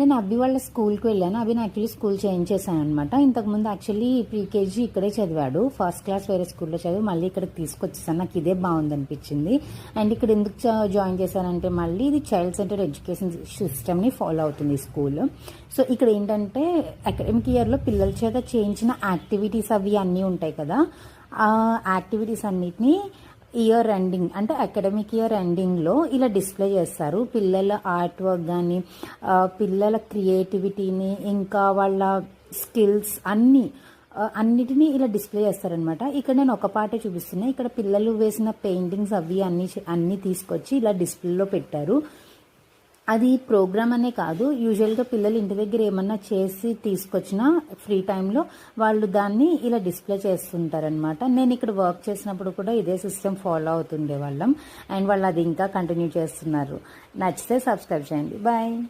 నేను అబ్బి వాళ్ళ స్కూల్కి వెళ్ళాను. అభిని యాక్చువల్లీ స్కూల్ చేంజ్ చేశాను అనమాట ఇంతకుముందు యాక్చువల్లీ ప్రీకేజీ ఇక్కడే చదివాడు. ఫస్ట్ క్లాస్ వేరే స్కూల్లో చదివి మళ్ళీ ఇక్కడికి తీసుకొచ్చేసాను. నాకు ఇదే బాగుంది అనిపించింది అండ్ ఇక్కడ ఎందుకు జాయిన్ చేశానంటే మళ్ళీ ఇది చైల్డ్ సెంటర్ ఎడ్యుకేషన్ సిస్టమ్ని ఫాలో అవుతుంది ఈ స్కూల్. సో ఇక్కడ ఏంటంటే అకాడమిక్ ఇయర్లో పిల్లల చేత చేయించిన యాక్టివిటీస్ అవి అన్నీ ఉంటాయి కదా. ఆ యాక్టివిటీస్ అన్నిటినీ ఇయర్ ఎండింగ్ అంటే అకాడమిక్ ఇయర్ ఎండింగ్లో ఇలా డిస్ప్లే చేస్తారు. పిల్లల ఆర్ట్ వర్క్ కానీ పిల్లల క్రియేటివిటీని ఇంకా వాళ్ళ స్కిల్స్ అన్నీ అన్నిటినీ ఇలా డిస్ప్లే చేస్తారనమాట ఇక్కడ నేను ఒక పాటే చూపిస్తున్నా. ఇక్కడ పిల్లలు వేసిన పెయింటింగ్స్ అవి అన్ని అన్నీ తీసుకొచ్చి ఇలా డిస్ప్లేలో పెట్టారు. అది ప్రోగ్రామ్ అనే కాదు. యూజువల్గా పిల్లలు ఇంటి దగ్గర ఏమన్నా చేసి తీసుకొచ్చినా ఫ్రీ టైంలో వాళ్ళు దాన్ని ఇలా డిస్ప్లే చేస్తుంటారనమాట నేను ఇక్కడ వర్క్ చేసినప్పుడు కూడా ఇదే సిస్టమ్ ఫాలో అవుతుండే వాళ్ళం అండ్ వాళ్ళు అది ఇంకా కంటిన్యూ చేస్తున్నారు. నచ్చితే సబ్స్క్రైబ్ చేయండి. బాయ్